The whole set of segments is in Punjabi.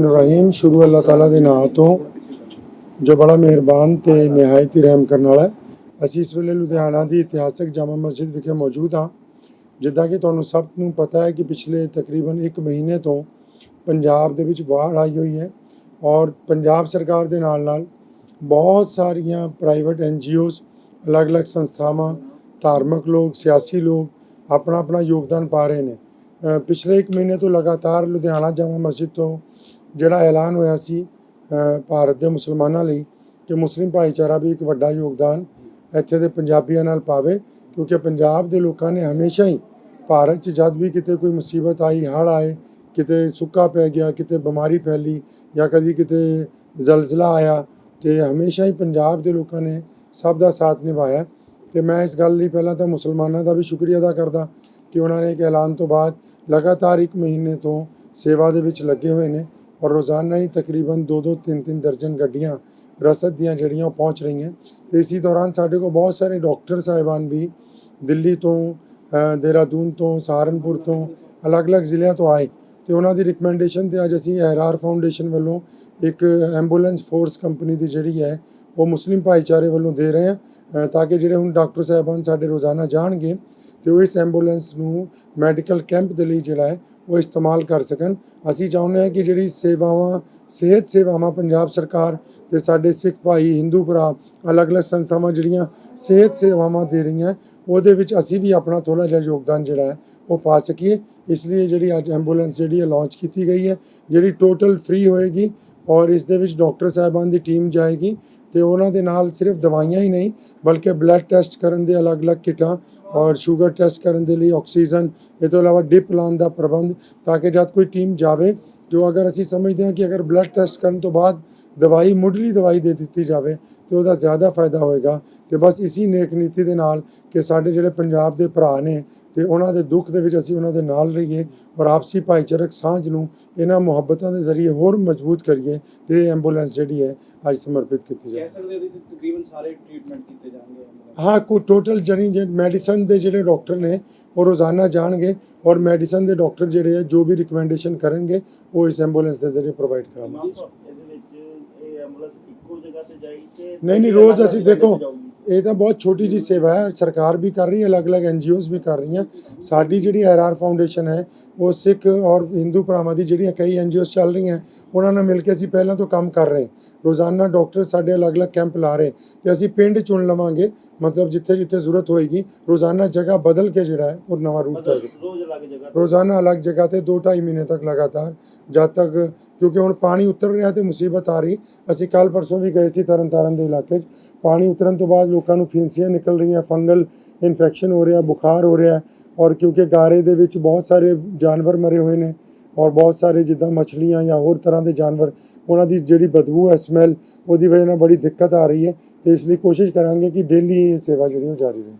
ਰਹਿਮਾਨ ਰਹੀਮ ਸ਼ੁਰੂ ਅੱਲਾਹ ਤਾਲਾ ਦੇ ਨਾਮ ਤੋਂ ਜੋ ਬੜਾ ਮਿਹਰਬਾਨ ਤੇ ਨਿਹਾਇਤ ਹੀ ਰਹਿਮ ਕਰਨ ਵਾਲਾ ਹੈ ਅਸੀਂ ਇਸ ਵੇਲੇ ਲੁਧਿਆਣਾ ਦੀ ਇਤਿਹਾਸਕ ਜਾਮਾ ਮਸਜਿਦ ਵਿਖੇ ਮੌਜੂਦ ਹਾਂ ਜਿੱਦਾਂ ਕਿ ਤੁਹਾਨੂੰ ਸਭ ਨੂੰ ਪਤਾ ਹੈ ਕਿ ਪਿਛਲੇ ਤਕਰੀਬਨ 1 ਮਹੀਨੇ ਤੋਂ ਪੰਜਾਬ ਦੇ ਵਿੱਚ ਬਾੜ ਆਈ ਹੋਈ ਹੈ ਔਰ ਪੰਜਾਬ ਸਰਕਾਰ ਦੇ ਨਾਲ ਨਾਲ ਬਹੁਤ ਸਾਰੀਆਂ ਪ੍ਰਾਈਵੇਟ ਐਨਜੀਓਜ਼ ਅਲੱਗ-ਅਲੱਗ ਸੰਸਥਾਵਾਂ ਧਾਰਮਿਕ ਲੋਕ ਸਿਆਸੀ ਲੋਕ ਆਪਣਾ ਆਪਣਾ ਯੋਗਦਾਨ ਪਾ ਰਹੇ ਨੇ ਪਿਛਲੇ 1 ਮਹੀਨੇ ਤੋਂ ਲਗਾਤਾਰ ਲੁਧਿਆਣਾ ਜਾਮਾ ਮਸਜਿਦ ਤੋਂ ਜਿਹੜਾ ਐਲਾਨ ਹੋਇਆ ਸੀ ਭਾਰਤ ਦੇ ਮੁਸਲਮਾਨਾਂ ਲਈ ਕਿ ਮੁਸਲਿਮ ਭਾਈਚਾਰਾ ਵੀ ਇੱਕ ਵੱਡਾ ਯੋਗਦਾਨ ਇੱਥੇ ਦੇ ਪੰਜਾਬੀਆਂ ਨਾਲ ਪਾਵੇ, ਕਿਉਂਕਿ ਪੰਜਾਬ ਦੇ ਲੋਕਾਂ ਨੇ ਹਮੇਸ਼ਾ ਹੀ ਭਾਰਤ 'ਚ ਜਦ ਵੀ ਕਿਤੇ ਕੋਈ ਮੁਸੀਬਤ ਆਈ, ਹੜ੍ਹ ਆਏ, ਕਿਤੇ ਸੁੱਕਾ ਪੈ ਗਿਆ, ਕਿਤੇ ਬਿਮਾਰੀ ਫੈਲੀ ਜਾਂ ਕਦੀ ਕਿਤੇ ਜ਼ਲਜ਼ਲਾ ਆਇਆ, ਤੇ ਹਮੇਸ਼ਾ ਹੀ ਪੰਜਾਬ ਦੇ ਲੋਕਾਂ ਨੇ ਸਭ ਦਾ ਸਾਥ ਨਿਭਾਇਆ। ਤੇ ਮੈਂ ਇਸ ਗੱਲ ਲਈ ਪਹਿਲਾਂ ਤਾਂ ਮੁਸਲਮਾਨਾਂ ਦਾ ਵੀ ਸ਼ੁਕਰੀਆ ਅਦਾ ਕਰਦਾ ਕਿ ਉਹਨਾਂ ਨੇ ਇੱਕ ਐਲਾਨ ਤੋਂ ਬਾਅਦ ਲਗਾਤਾਰ ਇੱਕ ਮਹੀਨੇ ਤੋਂ ਸੇਵਾ ਦੇ ਵਿੱਚ ਲੱਗੇ ਹੋਏ ਨੇ। ਔਰ ਰੋਜ਼ਾਨਾ ਹੀ ਤਕਰੀਬਨ 2-2 3-3 ਦਰਜਨ ਗੱਡੀਆਂ ਰਸਦ ਦੀਆਂ ਜਿਹੜੀਆਂ ਉਹ ਪਹੁੰਚ ਰਹੀਆਂ। ਤੇ ਇਸੇ ਦੌਰਾਨ ਸਾਡੇ ਕੋਲ ਬਹੁਤ ਸਾਰੇ ਡਾਕਟਰ ਸਾਹਿਬਾਨ ਵੀ ਦਿੱਲੀ ਤੋਂ ਦੇਹਰਾਦੂਨ ਤੋਂ, ਸਹਾਰਨਪੁਰ ਤੋਂ, ਅਲੱਗ-ਅਲੱਗ ਜ਼ਿਲ੍ਹਿਆਂ ਤੋਂ ਆਏ। ਤੇ ਉਹਨਾਂ ਦੀ ਰਿਕਮੈਂਡੇਸ਼ਨ ਤੇ ਅੱਜ ਅਸੀਂ ਐਰਆਰ ਫਾਊਂਡੇਸ਼ਨ ਵੱਲੋਂ ਇੱਕ ਐਂਬੂਲੈਂਸ ਫੋਰਸ ਕੰਪਨੀ ਦੀ ਜਿਹੜੀ ਹੈ, ਉਹ ਮੁਸਲਿਮ ਭਾਈਚਾਰੇ ਵੱਲੋਂ ਦੇ ਰਹੇ ਹਾਂ ਤਾਂ ਕਿ ਜਿਹੜੇ ਹੁਣ ਡਾਕਟਰ ਸਾਹਿਬਾਨ ਸਾਡੇ ਰੋਜ਼ਾਨਾ ਜਾਣਗੇ, ਤੇ ਉਹ ਇਸ ਐਂਬੂਲੈਂਸ ਨੂੰ ਮੈਡੀਕਲ ਕੈਂਪ ਦੇ ਲਈ ਜਿਹੜਾ ਹੈ ਉਹ ਇਸਤੇਮਾਲ ਕਰ ਸਕਣ। ਅਸੀਂ ਚਾਹੁੰਦੇ ਹਾਂ ਕਿ ਜਿਹੜੀ ਸੇਵਾਵਾਂ, ਸਿਹਤ ਸੇਵਾਵਾਂ ਪੰਜਾਬ ਸਰਕਾਰ ਤੇ ਸਾਡੇ ਸਿੱਖ ਭਾਈ, ਹਿੰਦੂ ਭਰਾ, ਅਲੱਗ-ਅਲੱਗ ਸੰਸਥਾਵਾਂ ਜਿਹੜੀਆਂ ਸਿਹਤ ਸੇਵਾਵਾਂ ਦੇ ਰਹੀਆਂ, ਉਹਦੇ ਵਿੱਚ ਅਸੀਂ ਵੀ ਆਪਣਾ ਥੋੜਾ ਜਿਹਾ ਯੋਗਦਾਨ ਜਿਹੜਾ ਹੈ, ਉਹ ਪਾ ਸਕੀਏ। ਇਸ ਲਈ ਜਿਹੜੀ ਅੱਜ ਐਂਬੂਲੈਂਸ ਜਿਹੜੀ ਹੈ ਲਾਂਚ ਕੀਤੀ ਗਈ ਹੈ, ਜਿਹੜੀ ਟੋਟਲ ਫ੍ਰੀ ਹੋਏਗੀ ਔਰ ਇਸ ਦੇ ਵਿੱਚ ਡਾਕਟਰ ਸਾਹਿਬਾਨ ਦੀ ਟੀਮ ਜਾਏਗੀ। ਤੇ ਉਹਨਾਂ ਦੇ ਨਾਲ ਸਿਰਫ ਦਵਾਈਆਂ ਹੀ ਨਹੀਂ, ਬਲਕਿ ਬਲੱਡ ਟੈਸਟ ਕਰਨ ਦੇ ਅਲੱਗ-ਅਲੱਗ ਕਿਟਾਂ ਔਰ ਸ਼ੂਗਰ ਟੈਸਟ ਕਰਨ ਦੇ ਲਈ ਆਕਸੀਜਨ ਇਹ ਤੋਂ ਇਲਾਵਾ ਡਿਪ ਲਾਉਣ ਦਾ ਪ੍ਰਬੰਧ ਤਾਂ ਕਿ ਜਦ ਕੋਈ ਟੀਮ ਜਾਵੇ, ਜੋ ਅਗਰ ਅਸੀਂ ਸਮਝਦੇ ਹਾਂ ਕਿ ਅਗਰ ਬਲੱਡ ਟੈਸਟ ਕਰਨ ਤੋਂ ਬਾਅਦ ਦਵਾਈ ਮੁੱਢਲੀ ਦਵਾਈ ਦੇ ਦਿੱਤੀ ਜਾਵੇ ਤੇ ਉਹਦਾ ਜ਼ਿਆਦਾ ਫਾਇਦਾ ਹੋਏਗਾ ਤੇ ਬਸ ਇਸੀ ਨੇਕ ਨੀਤੀ ਦੇ ਨਾਲ ਕਿ ਸਾਡੇ ਜਿਹੜੇ ਪੰਜਾਬ ਦੇ ਭਰਾ ਨੇ ਤੇ ਉਹਨਾਂ ਦੇ ਦੁੱਖ ਦੇ ਵਿੱਚ ਅਸੀਂ ਉਹਨਾਂ ਦੇ ਨਾਲ ਰਹੀਏ ਔਰ ਆਪਸੀ ਭਾਈਚਾਰਕ ਸਾਂਝ ਨੂੰ ਇਹਨਾਂ ਮੁਹੱਬਤਾਂ ਦੇ ਜ਼ਰੀਏ ਹੋਰ ਮਜ਼ਬੂਤ ਕਰੀਏ ਤੇ ਇਹ ਐਂਬੂਲੈਂਸ ਜਿਹੜੀ ਹੈ ਅੱਜ ਸਮਰਪਿਤ ਕੀਤੀ ਜਾਏ ਕਹਿ ਸਕਦੇ ਇਹਦੇ ਵਿੱਚ ਤਕਰੀਬਨ ਸਾਰੇ ਟ੍ਰੀਟਮੈਂਟ ਕੀਤੇ ਜਾਣਗੇ ਹਾਂ ਕੋ ਟੋਟਲ ਜਣੀ ਜੇ ਮੈਡੀਸਨ ਦੇ ਜਿਹੜੇ ਡਾਕਟਰ ਨੇ ਉਹ ਰੋਜ਼ਾਨਾ ਜਾਣਗੇ ਔਰ ਮੈਡੀਸਨ ਦੇ ਡਾਕਟਰ ਜਿਹੜੇ ਆ ਜੋ ਵੀ ਰਿਕਮੈਂਡੇਸ਼ਨ ਕਰਨਗੇ ਉਹ ਇਸ ਐਂਬੂਲੈਂਸ ਦੇ ਜ਼ਰੀਏ ਪ੍ਰੋਵਾਈਡ ਕਰਾਂਗੇ ਇਮਾਮ ਸਾਹਿਬ ਇਹਦੇ ਵਿੱਚ ਇਹ ਐਂਬੂਲੈਂਸ ਇੱਕੋ ਜਗ੍ਹਾ ਤੇ ਜਾਈ ਤੇ ਨਹੀਂ ਨਹੀਂ ਰੋਜ਼ ਅਸੀਂ ਦੇਖੋ ਇਹ ਤਾਂ ਬਹੁਤ ਛੋਟੀ ਜੀ ਸੇਵਾ ਹੈ ਸਰਕਾਰ ਵੀ ਕਰ ਰਹੀ ਹੈ ਅਲੱਗ-ਅਲੱਗ ਐਨਜੀਓਜ਼ ਵੀ ਕਰ ਰਹੀਆਂ। ਸਾਡੀ ਜਿਹੜੀ ਆਰਆਰ ਫਾਊਂਡੇਸ਼ਨ ਹੈ ਉਹ ਸਿੱਖ ਔਰ ਹਿੰਦੂ ਭਰਾਵਾਂ ਦੀ ਜਿਹੜੀਆਂ ਕਈ ਐਨਜੀਓਜ਼ ਚੱਲ ਰਹੀਆਂ ਉਹਨਾਂ ਨਾਲ ਮਿਲ ਕੇ ਅਸੀਂ ਪਹਿਲਾਂ ਤੋਂ ਕੰਮ ਕਰ ਰਹੇ ਰੋਜ਼ਾਨਾ ਡਾਕਟਰ ਸਾਡੇ ਅਲੱਗ-ਅਲੱਗ ਕੈਂਪ ਲਾ ਰਹੇ ਤੇ ਅਸੀਂ ਪਿੰਡ ਚੁਣ ਲਵਾਂਗੇ ਮਤਲਬ ਜਿੱਥੇ ਜਿੱਥੇ ਜ਼ਰੂਰਤ ਹੋਏਗੀ ਰੋਜ਼ਾਨਾ ਜਗ੍ਹਾ ਬਦਲ ਕੇ ਜਿਹੜਾ ਹੈ ਉਹ ਨਵਾਂ ਰੂਟ ਤੇ। ਰੋਜ਼ਾਨਾ ਅਲੱਗ ਜਗ੍ਹਾ ਤੇ 2-2.5 ਮਹੀਨੇ ਤੱਕ ਲਗਾਤਾਰ ਜਦ ਤੱਕ ਕਿਉਂਕਿ ਹੁਣ ਪਾਣੀ ਉਤਰ ਰਿਹਾ ਤੇ ਮੁਸੀਬਤ ਆ ਰਹੀ। ਅਸੀਂ ਕੱਲ ਪਰਸੋਂ ਵੀ ਗਏ ਸੀ ਤਰਨਤਾਰਨ ਦੇ ਇਲਾਕੇ 'ਚ। ਪਾਣੀ ਉਤਰਨ ਤੋਂ ਬਾਅਦ ਲੋਕਾਂ ਨੂੰ ਫਿੰਸੀਆਂ ਨਿਕਲ ਰਹੀਆਂ ਫੰਗਲ ਇਨਫੈਕਸ਼ਨ ਹੋ ਰਿਹਾ ਬੁਖਾਰ ਹੋ ਰਿਹਾ ਔਰ ਕਿਉਂਕਿ ਗਾਰੇ ਦੇ ਵਿੱਚ ਬਹੁਤ ਸਾਰੇ ਜਾਨਵਰ ਮਰੇ ਹੋਏ ਨੇ ਔਰ ਬਹੁਤ ਸਾਰੇ ਜਿੱਦਾਂ ਮੱਛਲੀਆਂ ਜਾਂ ਹੋਰ ਤਰ੍ਹਾਂ ਦੇ ਜਾਨਵਰ ਉਹਨਾਂ ਦੀ ਜਿਹੜੀ ਬਦਬੂ ਹੈ ਸਮੈਲ ਉਹਦੀ ਵਜ੍ਹਾ ਨਾਲ ਬੜੀ ਦਿੱਕਤ ਆ ਰਹੀ ਹੈ। ਤੇ ਇਸ ਲਈ ਕੋਸ਼ਿਸ਼ ਕਰਾਂਗੇ ਕਿ ਡੇਲੀ ਇਹ ਸੇਵਾ ਜਿਹੜੀ ਉਹ ਜਾਰੀ ਰਹੇ।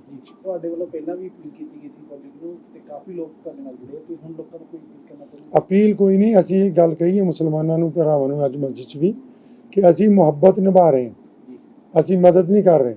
ਤੁਹਾਡੇ ਵੱਲੋਂ ਪਹਿਲਾਂ ਵੀ ਅਪੀਲ ਕੀਤੀ ਗਈ ਸੀ ਪਬਲਿਕ ਨੂੰ ਤੇ ਕਾਫੀ ਲੋਕ ਤੁਹਾਡੇ ਨਾਲ ਜੁੜੇ ਤੇ ਹੁਣ ਲੋਕਾਂ ਨੂੰ ਕੋਈ ਅਪੀਲ ਕਰਨਾ ਚਾਹੁੰਦੇ ਅਪੀਲ ਕੋਈ ਨਹੀਂ ਅਸੀਂ ਇਹ ਗੱਲ ਕਹੀ ਹੈ ਮੁਸਲਮਾਨਾਂ ਨੂੰ ਭਰਾਵਾਂ ਨੂੰ ਅੱਜ ਮਸਜਿਦ 'ਚ ਵੀ ਕਿ ਅਸੀਂ ਮੁਹੱਬਤ ਨਿਭਾ ਰਹੇ ਹਾਂ। ਅਸੀਂ ਮਦਦ ਨਹੀਂ ਕਰ ਰਹੇ।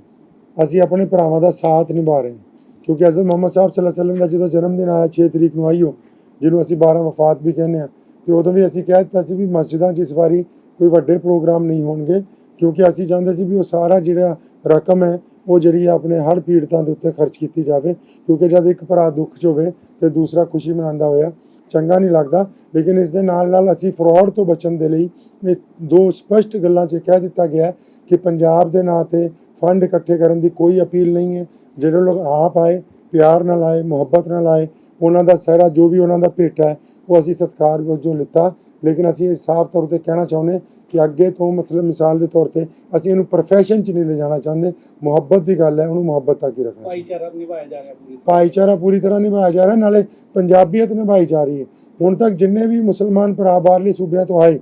ਅਸੀਂ ਆਪਣੇ ਭਰਾਵਾਂ ਦਾ ਸਾਥ ਨਿਭਾ ਰਹੇ ਹਾਂ। ਕਿਉਂਕਿ ਹਜ਼ਰਤ ਮੁਹੰਮਦ ਸਾਹਿਬ ਸੱਲੱਲਾਹੁ ਅਲੈहि ਵਸੱਲਮ ਦਾ ਜਦੋਂ ਜਨਮ ਦਿਨ ਆਇਆ 6 ਤਰੀਕ ਨੂੰ ਆਈਓ ਜਿਹਨੂੰ ਅਸੀਂ 12 ਵਫਾਤ ਵੀ ਕਹਿੰਦੇ ਆ ਤੇ ਉਦੋਂ ਵੀ ਅਸੀਂ ਕਹਿ ਦਿੱਤਾ ਸੀ ਵੀ ਮਸਜਿਦਾਂ 'ਚ ਇਸ ਵਾਰੀ ਕੋਈ ਵੱਡੇ ਪ੍ਰੋਗਰਾਮ ਨਹੀਂ ਹੋਣਗੇ। ਕਿਉਂਕਿ ਅਸੀਂ ਚਾਹੁੰਦੇ ਸੀ ਵੀ ਉਹ ਸਾਰਾ ਜਿਹੜਾ ਰਕਮ ਹੈ, ਉਹ ਜਿਹੜੀ ਹੈ ਆਪਣੇ ਹੜ੍ਹ ਪੀੜਤਾਂ ਦੇ ਉੱਤੇ ਖਰਚ ਕੀਤੀ ਜਾਵੇ, ਕਿਉਂਕਿ ਜਦ ਇੱਕ ਭਰਾ ਦੁੱਖ 'ਚ ਹੋਵੇ ਤੇ ਦੂਸਰਾ ਖੁਸ਼ੀ ਮਨਾਉਂਦਾ ਹੋਇਆ, ਚੰਗਾ ਨਹੀਂ ਲੱਗਦਾ। ਲੇਕਿਨ ਇਸ ਦੇ ਨਾਲ ਨਾਲ ਅਸੀਂ ਫਰਾਡ ਤੋਂ ਬਚਣ ਦੇ ਲਈ ਇਹ ਦੋ ਸਪਸ਼ਟ ਗੱਲਾਂ 'ਚ ਕਹਿ ਦਿੱਤਾ ਗਿਆ ਕਿ ਪੰਜਾਬ ਦੇ ਨਾਂ ਤੇ ਫੰਡ ਇਕੱਠੇ ਕਰਨ ਦੀ ਕੋਈ ਅਪੀਲ ਨਹੀਂ ਹੈ। ਜਿਹੜੇ ਲੋਕ ਆਪ ਆਏ, ਪਿਆਰ ਨਾਲ ਆਏ, ਮੁਹੱਬਤ ਨਾਲ ਆਏ, ਉਹਨਾਂ ਦਾ ਸਹਿਰਾ ਜੋ ਵੀ ਉਹਨਾਂ ਦਾ ਭੇਟਾ ਹੈ, ਉਹ ਅਸੀਂ ਸਤਿਕਾਰ ਵਜੋਂ ਲਿੱਤਾ। ਲੇਕਿਨ ਅਸੀਂ ਸਾਫ਼ ਤੌਰ ਤੇ ਕਹਿਣਾ ਚਾਹੁੰਦੇ ਕਿ ਅੱਗੇ ਤੋਂ ਮਤਲਬ ਮਿਸਾਲ ਦੇ ਤੌਰ ਤੇ ਅਸੀਂ ਇਹਨੂੰ ਪ੍ਰੋਫੈਸ਼ਨ 'ਚ ਨਹੀਂ ਲੈ ਜਾਣਾ ਚਾਹੁੰਦੇ ਮੁਹੱਬਤ ਦੀ ਗੱਲ ਹੈ ਉਹਨੂੰ ਮੁਹੱਬਤ ਤੱਕ ਹੀ ਰੱਖਣਾ। ਭਾਈਚਾਰਾ ਨਿਭਾਇਆ ਜਾ ਰਿਹਾ ਪੂਰੀ ਭਾਈਚਾਰਾ ਪੂਰੀ ਤਰ੍ਹਾਂ ਨਿਭਾਇਆ ਜਾ ਰਿਹਾ ਨਾਲੇ ਪੰਜਾਬੀਅਤ ਨਿਭਾਈ ਜਾ ਰਹੀ ਹੈ। ਹੁਣ ਤੱਕ ਜਿੰਨੇ ਵੀ ਮੁਸਲਮਾਨ ਭਰਾ ਬਾਹਰਲੇ ਸੂਬਿਆਂ ਤੋਂ ਆਏ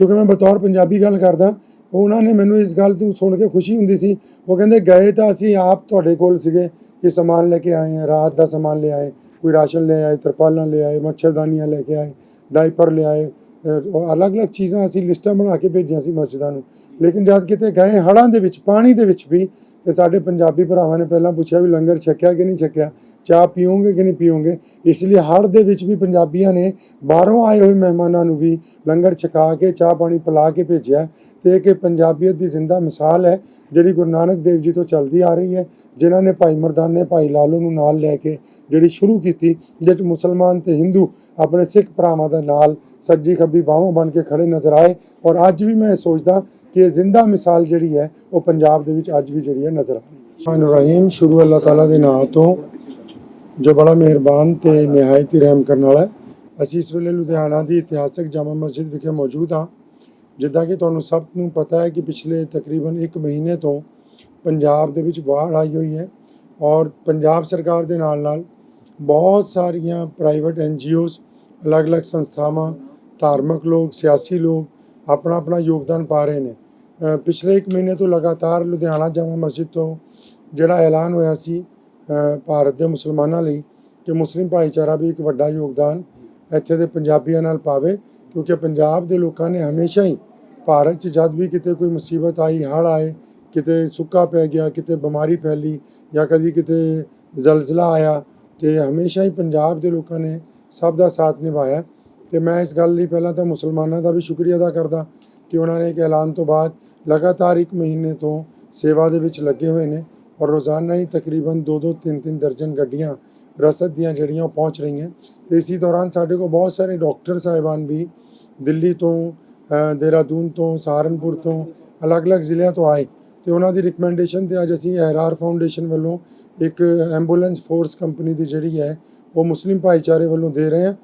ਕਿਉਂਕਿ ਮੈਂ ਬਤੌਰ ਪੰਜਾਬੀ ਗੱਲ ਕਰਦਾ ਉਹਨਾਂ ਨੇ ਮੈਨੂੰ ਇਸ ਗੱਲ ਤੋਂ ਸੁਣ ਕੇ ਖੁਸ਼ੀ ਹੁੰਦੀ ਸੀ। ਉਹ ਕਹਿੰਦੇ ਗਏ ਤਾਂ ਅਸੀਂ ਆਪ ਤੁਹਾਡੇ ਕੋਲ ਸੀਗੇ ਕਿ ਸਮਾਨ ਲੈ ਕੇ ਆਏ ਹਾਂ ਰਾਤ ਦਾ ਸਮਾਨ ਲੈ ਆਏ ਕੋਈ ਰਾਸ਼ਨ ਲੈ ਆਏ ਤਰਪਾਲਾਂ ਲੈ ਆਏ ਮੱਛਰਦਾਨੀਆਂ ਲੈ ਕੇ ਆਏ ਡਾਈਪਰ ਲੈ ਆਏ ਅਲੱਗ-ਅਲੱਗ ਚੀਜ਼ਾਂ ਅਸੀਂ ਲਿਸਟਾਂ ਬਣਾ ਕੇ ਭੇਜੀਆਂ ਸੀ ਮਸਜਿਦਾਂ ਨੂੰ। ਲੇਕਿਨ ਜਦ ਕਿਤੇ ਗਏ ਹੜ੍ਹਾਂ ਦੇ ਵਿੱਚ, ਪਾਣੀ ਦੇ ਵਿੱਚ ਵੀ, ਤੇ ਸਾਡੇ ਪੰਜਾਬੀ ਭਰਾਵਾਂ ਨੇ ਪਹਿਲਾਂ ਪੁੱਛਿਆ ਵੀ ਲੰਗਰ ਛਕਿਆ ਕਿ ਨਹੀਂ ਛਕਿਆ? ਚਾਹ ਪੀਓਗੇ ਕਿ ਨਹੀਂ ਪੀਓਗੇ? ਇਸ ਲਈ ਹੜ੍ਹ ਦੇ ਵਿੱਚ ਵੀ ਪੰਜਾਬੀਆਂ ਨੇ ਬਾਹਰੋਂ ਆਏ ਹੋਏ ਮਹਿਮਾਨਾਂ ਨੂੰ ਵੀ ਲੰਗਰ ਛਕਾ ਕੇ, ਚਾਹ ਪਾਣੀ ਪਿਲਾ ਕੇ ਭੇਜਿਆ। ਤੇ ਇਹ ਕਿ ਪੰਜਾਬੀਅਤ ਦੀ ਜ਼ਿੰਦਾ ਮਿਸਾਲ ਹੈ, ਜਿਹੜੀ ਗੁਰੂ ਨਾਨਕ ਦੇਵ ਜੀ ਤੋਂ ਚੱਲਦੀ ਆ ਰਹੀ ਹੈ, ਜਿਨ੍ਹਾਂ ਨੇ ਭਾਈ ਮਰਦਾਨੇ ਭਾਈ ਲਾਲੋ ਨੂੰ ਨਾਲ ਲੈ ਕੇ ਜਿਹੜੀ ਸ਼ੁਰੂ ਕੀਤੀ, ਜਿਸ 'ਚ ਮੁਸਲਮਾਨ ਤੇ ਹਿੰਦੂ ਆਪਣੇ ਸਿੱਖ ਭਰਾਵਾਂ ਦਾ ਨਾਲ ਸੱਜੀ ਖੱਬੀ ਬਾਹਾਂ ਬਣ ਕੇ ਖੜੇ ਨਜ਼ਰ ਆਏ ਔਰ ਅੱਜ ਵੀ ਮੈਂ ਇਹ ਸੋਚਦਾ ਕਿ ਇਹ ਜ਼ਿੰਦਾ ਮਿਸਾਲ ਜਿਹੜੀ ਹੈ, ਉਹ ਪੰਜਾਬ ਦੇ ਵਿੱਚ ਅੱਜ ਵੀ ਜਿਹੜੀ ਹੈ ਨਜ਼ਰ ਆ ਰਹੀ ਹੈ। ਰਹੀਮ, ਸ਼ੁਰੂ ਅੱਲਾਹ ਤਾਲਾ ਦੇ ਨਾਮ ਤੋਂ, ਜੋ ਬੜਾ ਮਿਹਰਬਾਨ ਤੇ ਨਿਹਾਇਤ ਹੀ ਰਹਿਮ ਕਰਨ ਵਾਲਾ ਹੈ। ਅਸੀਂ ਇਸ ਵੇਲੇ ਲੁਧਿਆਣਾ ਦੀ ਇਤਿਹਾਸਕ ਜਾਮਾ ਮਸਜਿਦ ਵਿਖੇ ਮੌਜੂਦ ਹਾਂ, ਜਿੱਦਾਂ ਕਿ ਤੁਹਾਨੂੰ ਸਭ ਨੂੰ ਪਤਾ ਹੈ ਕਿ ਪਿਛਲੇ ਤਕਰੀਬਨ 1 ਮਹੀਨੇ ਤੋਂ ਪੰਜਾਬ ਦੇ ਵਿੱਚ ਬਾੜ ਆਈ ਹੋਈ ਹੈ ਔਰ ਪੰਜਾਬ ਸਰਕਾਰ ਦੇ ਨਾਲ ਨਾਲ ਬਹੁਤ ਸਾਰੀਆਂ ਪ੍ਰਾਈਵੇਟ ਐਨਜੀਓਜ਼ ਅਲੱਗ-ਅਲੱਗ ਸੰਸਥਾਵਾਂ ਧਾਰਮਿਕ ਲੋਕ, ਸਿਆਸੀ ਲੋਕ ਆਪਣਾ ਆਪਣਾ ਯੋਗਦਾਨ ਪਾ ਰਹੇ ਨੇ। ਪਿਛਲੇ 1 ਮਹੀਨੇ ਤੋਂ ਲਗਾਤਾਰ ਲੁਧਿਆਣਾ ਜਾਮਾ ਮਸਜਿਦ ਤੋਂ ਜਿਹੜਾ ਐਲਾਨ ਹੋਇਆ ਸੀ ਭਾਰਤ ਦੇ ਮੁਸਲਮਾਨਾਂ ਲਈ ਕਿ ਮੁਸਲਿਮ ਭਾਈਚਾਰਾ ਵੀ ਇੱਕ ਵੱਡਾ ਯੋਗਦਾਨ ਇੱਥੇ ਦੇ ਪੰਜਾਬੀਆਂ ਨਾਲ ਪਾਵੇ, ਕਿਉਂਕਿ ਪੰਜਾਬ ਦੇ ਲੋਕਾਂ ਨੇ ਹਮੇਸ਼ਾ ਹੀ ਭਾਰਤ 'ਚ ਜਦ ਵੀ ਕਿਤੇ ਕੋਈ ਮੁਸੀਬਤ ਆਈ, ਹੜ੍ਹ ਆਏ, ਕਿਤੇ ਸੁੱਕਾ ਪੈ ਗਿਆ, ਕਿਤੇ ਬਿਮਾਰੀ ਫੈਲੀ ਜਾਂ ਕਦੀ ਕਿਤੇ ਜ਼ਲਜ਼ਲਾ ਆਇਆ, ਤੇ ਹਮੇਸ਼ਾ ਹੀ ਪੰਜਾਬ ਦੇ ਲੋਕਾਂ ਨੇ ਸਭ ਦਾ ਸਾਥ ਨਿਭਾਇਆ। ਤੇ ਮੈਂ ਇਸ ਗੱਲ ਲਈ ਪਹਿਲਾਂ ਤਾਂ ਮੁਸਲਮਾਨਾਂ ਦਾ ਵੀ ਸ਼ੁਕਰੀਆ ਅਦਾ ਕਰਦਾ ਕਿ ਉਹਨਾਂ ਨੇ ਇੱਕ ਐਲਾਨ ਤੋਂ ਬਾਅਦ ਲਗਾਤਾਰ ਇੱਕ ਮਹੀਨੇ ਤੋਂ ਸੇਵਾ ਦੇ ਵਿੱਚ ਲੱਗੇ ਹੋਏ ਨੇ ਔਰ ਰੋਜ਼ਾਨਾ ਹੀ ਤਕਰੀਬਨ 2-2 3-3 ਦਰਜਨ ਗੱਡੀਆਂ, ਰਸਦ ਦੀਆਂ ਜਿਹੜੀਆਂ ਉਹ ਪਹੁੰਚ ਰਹੀਆਂ। ਤੇ ਇਸੇ ਦੌਰਾਨ ਸਾਡੇ ਕੋਲ ਬਹੁਤ ਸਾਰੇ ਡਾਕਟਰ ਸਾਹਿਬਾਨ ਵੀ ਦਿੱਲੀ ਤੋਂ ਦੇਹਰਾਦੂਨ ਤੋਂ, ਸਹਾਰਨਪੁਰ ਤੋਂ, ਅਲੱਗ-ਅਲੱਗ ਜ਼ਿਲ੍ਹਿਆਂ ਤੋਂ ਆਏ। ਤੇ ਉਹਨਾਂ ਦੀ ਰਿਕਮੈਂਡੇਸ਼ਨ ਤੇ ਅੱਜ ਅਸੀਂ ਐਰਆਰ ਫਾਊਂਡੇਸ਼ਨ ਵੱਲੋਂ ਇੱਕ ਐਂਬੂਲੈਂਸ ਫੋਰਸ ਕੰਪਨੀ ਦੀ ਜਿਹੜੀ ਹੈ, ਉਹ ਮੁਸਲਿਮ ਭਾਈਚਾਰੇ ਵੱਲੋਂ ਦੇ ਰਹੇ ਹਾਂ।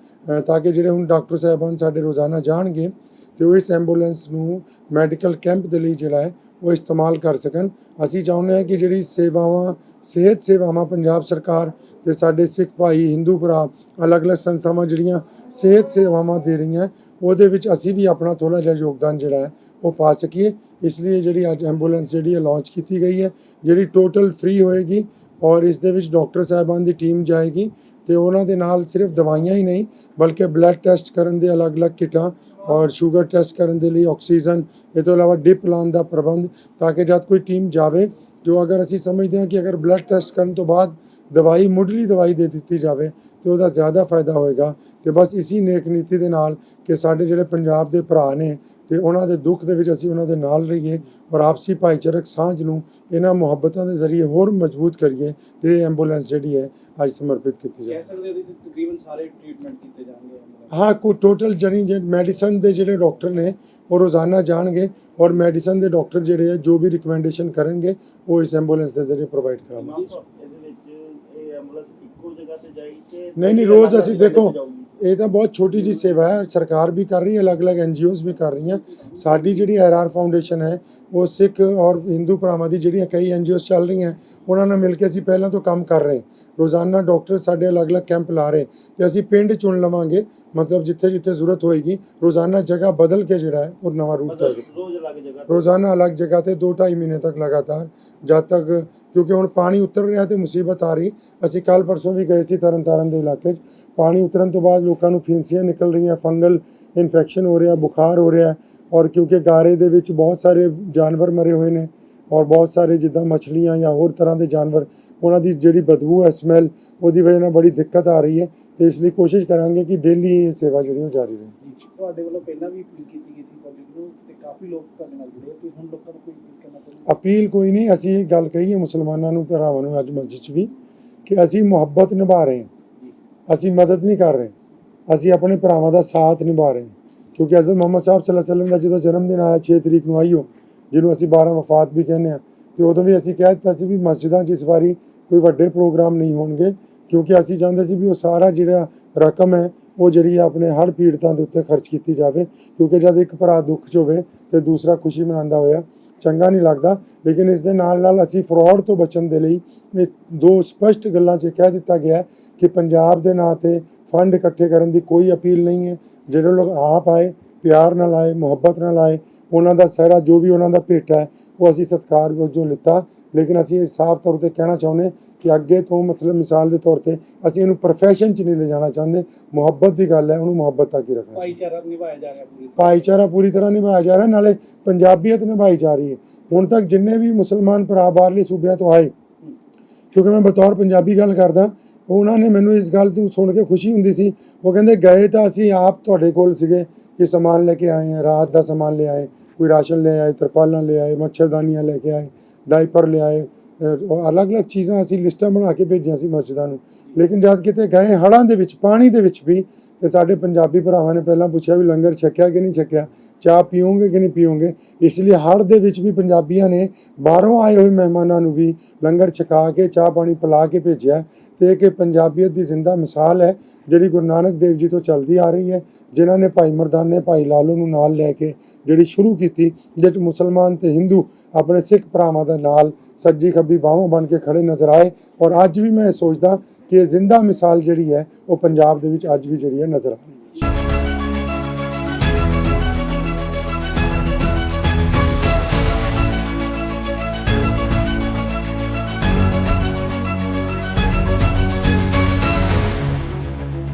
ਤਾਂ ਕਿ ਜਿਹੜੇ ਹੁਣ ਡਾਕਟਰ ਸਾਹਿਬਾਨ ਸਾਡੇ ਰੋਜ਼ਾਨਾ ਜਾਣਗੇ ਤੇ ਉਹ ਇਸ ਐਂਬੂਲੈਂਸ ਨੂੰ ਮੈਡੀਕਲ ਕੈਂਪ ਦੇ ਲਈ ਜਿਹੜਾ ਹੈ ਉਹ ਇਸਤੇਮਾਲ ਕਰ ਸਕਣ। ਅਸੀਂ ਚਾਹੁੰਦੇ ਹਾਂ ਕਿ ਜਿਹੜੀ ਸੇਵਾਵਾਂ, ਸਿਹਤ ਸੇਵਾਵਾਂ ਪੰਜਾਬ ਸਰਕਾਰ ਤੇ ਸਾਡੇ ਸਿੱਖ ਭਾਈ, ਹਿੰਦੂ ਭਰਾ, ਅਲੱਗ-ਅਲੱਗ ਸੰਸਥਾਵਾਂ ਜਿਹੜੀਆਂ ਸਿਹਤ ਸੇਵਾਵਾਂ ਦੇ ਰਹੀਆਂ ਉਹਦੇ ਵਿੱਚ ਅਸੀਂ ਵੀ ਆਪਣਾ ਥੋੜਾ ਜਿਹਾ ਯੋਗਦਾਨ ਜਿਹੜਾ ਹੈ ਉਹ ਪਾ ਸਕੀਏ। ਇਸ ਲਈ ਜਿਹੜੀ ਅੱਜ ਐਂਬੂਲੈਂਸ ਜਿਹੜੀ ਹੈ ਲਾਂਚ ਕੀਤੀ ਗਈ ਹੈ, ਜਿਹੜੀ ਟੋਟਲ ਫ੍ਰੀ ਹੋਏਗੀ ਔਰ ਇਸ ਦੇ ਵਿੱਚ ਡਾਕਟਰ ਸਾਹਿਬਾਨ ਦੀ ਟੀਮ ਜਾਏਗੀ। ਤੇ ਉਹਨਾਂ ਦੇ ਨਾਲ ਸਿਰਫ ਦਵਾਈਆਂ ਹੀ ਨਹੀਂ, ਬਲਕਿ ਬਲੱਡ ਟੈਸਟ ਕਰਨ ਦੇ ਅਲੱਗ-ਅਲੱਗ ਕਿਟਾਂ ਔਰ ਸ਼ੂਗਰ ਟੈਸਟ ਕਰਨ ਦੇ ਲਈ ਆਕਸੀਜਨ ਇਹ ਤੋਂ ਇਲਾਵਾ ਡਿਪ ਲਾਉਣ ਦਾ ਪ੍ਰਬੰਧ ਤਾਂ ਕਿ ਜਦ ਕੋਈ ਟੀਮ ਜਾਵੇ, ਜੋ ਅਗਰ ਅਸੀਂ ਸਮਝਦੇ ਹਾਂ ਕਿ ਅਗਰ ਬਲੱਡ ਟੈਸਟ ਕਰਨ ਤੋਂ ਬਾਅਦ ਦਵਾਈ, ਮੁੱਢਲੀ ਦਵਾਈ ਦੇ ਦਿੱਤੀ ਜਾਵੇ, ਤੇ ਉਹਦਾ ਜ਼ਿਆਦਾ ਫਾਇਦਾ ਹੋਏਗਾ। ਤੇ ਬਸ ਇਸੀ ਨੇਕ ਨੀਤੀ ਦੇ ਨਾਲ ਕਿ ਸਾਡੇ ਜਿਹੜੇ ਪੰਜਾਬ ਦੇ ਭਰਾ ਨੇ ਤੇ ਉਹਨਾਂ ਦੇ ਦੁੱਖ ਦੇ ਵਿੱਚ ਅਸੀਂ ਉਹਨਾਂ ਦੇ ਨਾਲ ਰਹੀਏ ਔਰ ਆਪਸੀ ਭਾਈਚਾਰਕ ਸਾਂਝ ਨੂੰ ਇਹਨਾਂ ਮੁਹੱਬਤਾਂ ਦੇ ਜ਼ਰੀਏ ਹੋਰ ਮਜ਼ਬੂਤ ਕਰੀਏ ਤੇ ਇਹ ਐਂਬੂਲੈਂਸ ਜਿਹੜੀ ਹੈ ਅੱਜ ਸਮਰਪਿਤ ਕੀਤੀ ਜਾਏ ਕਹਿ ਸਕਦੇ ਇਹਦੇ ਵਿੱਚ ਤਕਰੀਬਨ ਸਾਰੇ ਟ੍ਰੀਟਮੈਂਟ ਕੀਤੇ ਜਾਣਗੇ ਹਾਂ ਕੋ ਟੋਟਲ ਜਣੀ ਜੇ ਮੈਡੀਸਨ ਦੇ ਜਿਹੜੇ ਡਾਕਟਰ ਨੇ ਉਹ ਰੋਜ਼ਾਨਾ ਜਾਣਗੇ ਔਰ ਮੈਡੀਸਨ ਦੇ ਡਾਕਟਰ ਜਿਹੜੇ ਆ ਜੋ ਵੀ ਰਿਕਮੈਂਡੇਸ਼ਨ ਕਰਨਗੇ ਉਹ ਇਸ ਐਂਬੂਲੈਂਸ ਦੇ ਜ਼ਰੀਏ ਪ੍ਰੋਵਾਈਡ ਕਰਾਂਗੇ ਇਹਦੇ ਵਿੱਚ ਇਹ ਐਂਬੂਲੈਂਸ ਇੱਕੋ ਜਗ੍ਹਾ ਤੇ ਜਾਈ ਤੇ ਨਹੀਂ, ਨਹੀਂ, ਰੋਜ਼ ਅਸੀਂ ਦੇਖੋ। ਇਹ ਤਾਂ ਬਹੁਤ ਛੋਟੀ ਜੀ ਸੇਵਾ ਹੈ, ਸਰਕਾਰ ਵੀ ਕਰ ਰਹੀ ਹੈ, ਅਲੱਗ-ਅਲੱਗ ਐਨਜੀਓਜ਼ ਵੀ ਕਰ ਰਹੀਆਂ। ਸਾਡੀ ਜਿਹੜੀ ਆਰਆਰ ਫਾਊਂਡੇਸ਼ਨ ਹੈ ਉਹ ਸਿੱਖ ਔਰ ਹਿੰਦੂ ਭਰਾਵਾਂ ਦੀ ਜਿਹੜੀਆਂ ਕਈ ਐਨਜੀਓਜ਼ ਚੱਲ ਰਹੀਆਂ ਉਹਨਾਂ ਨਾਲ ਮਿਲ ਕੇ ਅਸੀਂ ਪਹਿਲਾਂ ਤੋਂ ਕੰਮ ਕਰ ਰਹੇ ਰੋਜ਼ਾਨਾ ਡਾਕਟਰ ਸਾਡੇ ਅਲੱਗ-ਅਲੱਗ ਕੈਂਪ ਲਾ ਰਹੇ ਤੇ ਅਸੀਂ ਪਿੰਡ ਚੁਣ ਲਵਾਂਗੇ ਮਤਲਬ ਜਿੱਥੇ ਜਿੱਥੇ ਜ਼ਰੂਰਤ ਹੋਏਗੀ ਰੋਜ਼ਾਨਾ ਜਗ੍ਹਾ ਬਦਲ ਕੇ ਜਿਹੜਾ ਹੈ ਉਹ ਨਵਾਂ ਰੂਟ ਮਤਲਬ ਕਰਾਂਗੇ ਰੋਜ਼ ਅਲੱਗ ਜਗ੍ਹਾ ਤੇ। ਰੋਜ਼ਾਨਾ ਅਲੱਗ ਜਗ੍ਹਾ ਤੇ 2.5 ਮਹੀਨੇ ਤੱਕ ਲਗਾਤਾਰ ਜਦ ਤੱਕ ਕਿਉਂਕਿ ਹੁਣ ਪਾਣੀ ਉਤਰ ਰਿਹਾ ਤੇ ਮੁਸੀਬਤ ਆ ਰਹੀ ਅਸੀਂ ਕੱਲ ਪਰਸੋਂ ਵੀ ਗਏ ਸੀ ਤਰਨਤਾਰਨ ਦੇ ਇਲਾਕੇ 'ਚ। ਪਾਣੀ ਉਤਰਨ ਤੋਂ ਬਾਅਦ ਲੋਕਾਂ ਨੂੰ ਫਿੰਸੀਆਂ ਨਿਕਲ ਰਹੀਆਂ ਫੰਗਲ ਇਨਫੈਕਸ਼ਨ ਹੋ ਰਿਹਾ ਬੁਖਾਰ ਹੋ ਰਿਹਾ ਔਰ ਕਿਉਂਕਿ ਗਾਰੇ ਦੇ ਵਿੱਚ ਬਹੁਤ ਸਾਰੇ ਜਾਨਵਰ ਮਰੇ ਹੋਏ ਨੇ ਔਰ ਬਹੁਤ ਸਾਰੇ ਜਿੱਦਾਂ ਮੱਛਲੀਆਂ ਜਾਂ ਹੋਰ ਤਰ੍ਹਾਂ ਦੇ ਜਾਨਵਰ ਉਹਨਾਂ ਦੀ ਜਿਹੜੀ ਬਦਬੂ ਹੈ ਸਮੈਲ ਉਹਦੀ ਵਜ੍ਹਾ ਨਾਲ ਬੜੀ ਦਿੱਕਤ ਆ ਰਹੀ ਹੈ ਤੇ ਇਸ ਲਈ ਕੋਸ਼ਿਸ਼ ਕਰਾਂਗੇ ਕਿ ਡੇਲੀ ਇਹ ਸੇਵਾ ਜਿਹੜੀ ਉਹ ਜਾਰੀ ਰਹੇ। ਤੁਹਾਡੇ ਵੱਲੋਂ ਪਹਿਲਾਂ ਵੀ ਅਪੀਲ ਕੀਤੀ ਗਈ ਸੀ ਪ੍ਰੋਜੈਕਟ ਨੂੰ ਤੇ ਕਾਫੀ ਲੋਕ ਤੁਹਾਡੇ ਨਾਲ ਜੁੜੇ ਤੇ ਹੁਣ ਲੋਕਾਂ ਨੂੰ ਕੋਈ ਅਪੀਲ ਕਰਨਾ ਚਾਹੁੰਦੇ ਅਪੀਲ ਕੋਈ ਨਹੀਂ ਅਸੀਂ ਇਹ ਗੱਲ ਕਹੀ ਹੈ ਮੁਸਲਮਾਨਾਂ ਨੂੰ ਭਰਾਵਾਂ ਨੂੰ ਅੱਜ ਮਸਜਿਦ 'ਚ ਵੀ ਕਿ ਅਸੀਂ ਮੁਹੱਬਤ ਨਿਭਾ ਰਹੇ ਹਾਂ। ਅਸੀਂ ਮਦਦ ਨਹੀਂ ਕਰ ਰਹੇ। ਅਸੀਂ ਆਪਣੇ ਭਰਾਵਾਂ ਦਾ ਸਾਥ ਨਿਭਾ ਰਹੇ ਹਾਂ। ਕਿਉਂਕਿ ਹਜ਼ਰਤ ਮੁਹੰਮਦ ਸਾਹਿਬ ਸੱਲੱਲਾਹੁ ਅਲੈहि ਵਸੱਲਮ ਦਾ ਜਦੋਂ ਜਨਮ ਦਿਨ ਆਇਆ 6 ਤਰੀਕ ਨੂੰ ਆਈਓ, ਜਿਹਨੂੰ ਅਸੀਂ 12 ਵਫਾਤ ਵੀ ਕਹਿੰਦੇ ਆ ਤੇ ਉਦੋਂ ਵੀ ਅਸੀਂ ਕਹਿ ਦਿੱਤਾ ਸੀ ਵੀ ਮਸਜਿਦਾਂ 'ਚ ਇਸ ਵਾਰੀ ਕੋਈ ਵੱਡੇ ਪ੍ਰੋਗਰਾਮ ਨਹੀਂ ਹੋਣਗੇ, ਕਿਉਂਕਿ ਅਸੀਂ ਚਾਹੁੰਦੇ ਸੀ ਵੀ ਉਹ ਸਾਰਾ ਜਿਹੜਾ ਰਕਮ ਹੈ, ਉਹ ਜਿਹੜੀ ਆਪਣੇ ਹੜ੍ਹ ਪੀੜਤਾਂ ਦੇ ਉੱਤੇ ਖਰਚ ਕੀਤੀ ਜਾਵੇ, ਕਿਉਂਕਿ ਜਦ ਇੱਕ ਭਰਾ ਦੁੱਖ 'ਚ ਹੋਵੇ ਤੇ ਦੂਸਰਾ ਖੁਸ਼ੀ ਮਨਾਉਂਦਾ ਹੋਇਆ, ਚੰਗਾ ਨਹੀਂ ਲੱਗਦਾ, ਲੇਕਿਨ ਇਸ ਦੇ ਨਾਲ ਨਾਲ ਅਸੀਂ ਫਰਾਡ ਤੋਂ ਬਚਣ ਦੇ ਲਈ ਇਹ ਦੋ ਸਪਸ਼ਟ ਗੱਲਾਂ 'ਚ ਕਹਿ ਦਿੱਤਾ ਗਿਆ ਕਿ ਪੰਜਾਬ ਦੇ ਨਾਂ ਤੇ ਫੰਡ ਇਕੱਠੇ ਕਰਨ ਦੀ ਕੋਈ ਅਪੀਲ ਨਹੀਂ ਹੈ। ਜਿਹੜੇ ਲੋਕ ਆਪ ਆਏ ਪਿਆਰ ਨਾਲ ਆਏ ਮੁਹੱਬਤ ਨਾਲ ਆਏ ਉਹਨਾਂ ਦਾ ਸਹਿਰਾ ਜੋ ਵੀ ਉਹਨਾਂ ਦਾ ਭੇਟਾ ਹੈ ਉਹ ਅਸੀਂ ਸਤਿਕਾਰ ਵਜੋਂ ਲਿੱਤਾ। ਲੇਕਿਨ ਅਸੀਂ ਸਾਫ਼ ਤੌਰ ਤੇ ਕਹਿਣਾ ਚਾਹੁੰਦੇ ਕਿ ਅੱਗੇ ਤੋਂ ਮਤਲਬ ਮਿਸਾਲ ਦੇ ਤੌਰ ਤੇ ਅਸੀਂ ਇਹਨੂੰ ਪ੍ਰੋਫੈਸ਼ਨ 'ਚ ਨਹੀਂ ਲੈ ਜਾਣਾ ਚਾਹੁੰਦੇ। ਮੁਹੱਬਤ ਦੀ ਗੱਲ ਹੈ ਉਹਨੂੰ ਮੁਹੱਬਤ ਤੱਕ ਹੀ ਰੱਖਣਾ। ਭਾਈਚਾਰਾ ਨਿਭਾਇਆ ਜਾ ਰਿਹਾ ਪੂਰੀ ਭਾਈਚਾਰਾ ਪੂਰੀ ਤਰ੍ਹਾਂ ਨਿਭਾਇਆ ਜਾ ਰਿਹਾ ਨਾਲੇ ਪੰਜਾਬੀਅਤ ਨਿਭਾਈ ਜਾ ਰਹੀ ਹੈ। ਹੁਣ ਤੱਕ ਜਿੰਨੇ ਵੀ ਮੁਸਲਮਾਨ ਭਰਾ ਬਾਹਰਲੇ ਸੂਬਿਆਂ ਤੋਂ ਆਏ ਕਿਉਂਕਿ ਮੈਂ ਬਤੌਰ ਪੰਜਾਬੀ ਗੱਲ ਕਰਦਾ ਉਹਨਾਂ ਨੇ ਮੈਨੂੰ ਇਸ ਗੱਲ ਤੋਂ ਸੁਣ ਕੇ ਖੁਸ਼ੀ ਹੁੰਦੀ ਸੀ। ਉਹ ਕਹਿੰਦੇ, ਗਏ ਤਾਂ ਅਸੀਂ ਆਪ ਤੁਹਾਡੇ ਕੋਲ ਸੀਗੇ ਕਿ ਸਮਾਨ ਲੈ ਕੇ ਆਏ ਹਾਂ, ਰਾਤ ਦਾ ਸਮਾਨ ਲੈ ਆਏ, ਕੋਈ ਰਾਸ਼ਨ ਲੈ ਆਏ, ਤਰਪਾਲਾਂ ਲੈ ਆਏ, ਮੱਛਰਦਾਨੀਆਂ ਲੈ ਕੇ ਆਏ ਡਾਈਪਰ ਲੈ ਆਏ। ਅਲੱਗ-ਅਲੱਗ ਚੀਜ਼ਾਂ ਅਸੀਂ ਲਿਸਟਾਂ ਬਣਾ ਕੇ ਭੇਜੀਆਂ ਸੀ ਮਸਜਿਦਾਂ ਨੂੰ। ਲੇਕਿਨ ਜਦ ਕਿਤੇ ਗਏ ਹੜ੍ਹਾਂ ਦੇ ਵਿੱਚ, ਪਾਣੀ ਦੇ ਵਿੱਚ ਵੀ, ਤੇ ਸਾਡੇ ਪੰਜਾਬੀ ਭਰਾਵਾਂ ਨੇ ਪਹਿਲਾਂ ਪੁੱਛਿਆ ਵੀ ਲੰਗਰ ਛਕਿਆ ਕਿ ਨਹੀਂ ਛਕਿਆ? ਚਾਹ ਪੀਓਗੇ ਕਿ ਨਹੀਂ ਪੀਓਗੇ? ਇਸ ਲਈ ਹੜ੍ਹ ਦੇ ਵਿੱਚ ਵੀ ਪੰਜਾਬੀਆਂ ਨੇ ਬਾਹਰੋਂ ਆਏ ਹੋਏ ਮਹਿਮਾਨਾਂ ਨੂੰ ਵੀ ਲੰਗਰ ਛਕਾ ਕੇ, ਚਾਹ ਪਾਣੀ ਪਿਲਾ ਕੇ ਭੇਜਿਆ। ਤੇ ਇਹ ਕਿ ਪੰਜਾਬੀਅਤ ਦੀ ਜ਼ਿੰਦਾ ਮਿਸਾਲ ਹੈ, ਜਿਹੜੀ ਗੁਰੂ ਨਾਨਕ ਦੇਵ ਜੀ ਤੋਂ ਚੱਲਦੀ ਆ ਰਹੀ ਹੈ, ਜਿਨ੍ਹਾਂ ਨੇ ਭਾਈ ਮਰਦਾਨੇ, ਭਾਈ ਲਾਲੋ ਨੂੰ ਨਾਲ ਲੈ ਕੇ ਜਿਹੜੀ ਸ਼ੁਰੂ ਕੀਤੀ, ਜਿਸ 'ਚ ਮੁਸਲਮਾਨ ਤੇ ਹਿੰਦੂ ਆਪਣੇ ਸਿੱਖ ਭਰਾਵਾਂ ਦੇ ਨਾਲ ਸੱਜੀ ਖੱਬੀ ਬਾਹਾਂ ਬਣ ਕੇ ਖੜੇ ਨਜ਼ਰ ਆਏ, ਔਰ ਅੱਜ ਵੀ ਮੈਂ ਇਹ ਸੋਚਦਾ ਕਿ ਇਹ ਜ਼ਿੰਦਾ ਮਿਸਾਲ ਜਿਹੜੀ ਹੈ, ਉਹ ਪੰਜਾਬ ਦੇ ਵਿੱਚ ਅੱਜ ਵੀ ਜਿਹੜੀ ਹੈ ਨਜ਼ਰ ਆ ਰਹੀ ਹੈ।